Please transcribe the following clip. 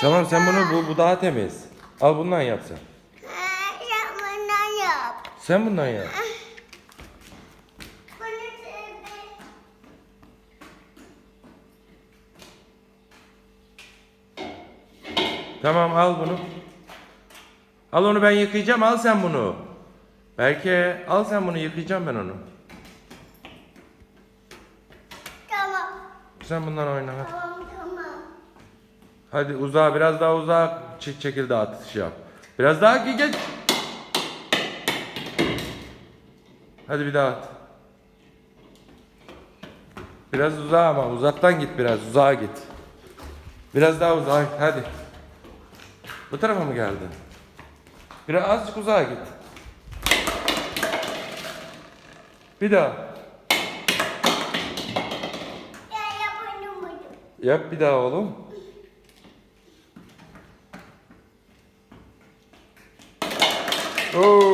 Tamam sen bunu bu, bu daha temiz. Al bundan yap sen. Yap. Sen bundan yap. Bunu sevdim. Tamam al bunu. Al onu ben yıkayacağım. Al sen bunu. Belki al sen bunu yıkayacağım ben onu. Tamam. Sen bundan oyna hadi. Tamam tamam. Hadi uzağa biraz daha uzağa çek çekil dağıtış yap. Biraz daha ge- geç. Hadi bir daha at. Biraz uzağa ama uzaktan git biraz uzağa git. Biraz daha uzağa git hadi. Bu tarafa mı geldin? Biraz azıcık uzağa git. Bir daha. Yap bir daha oğlum. Oo.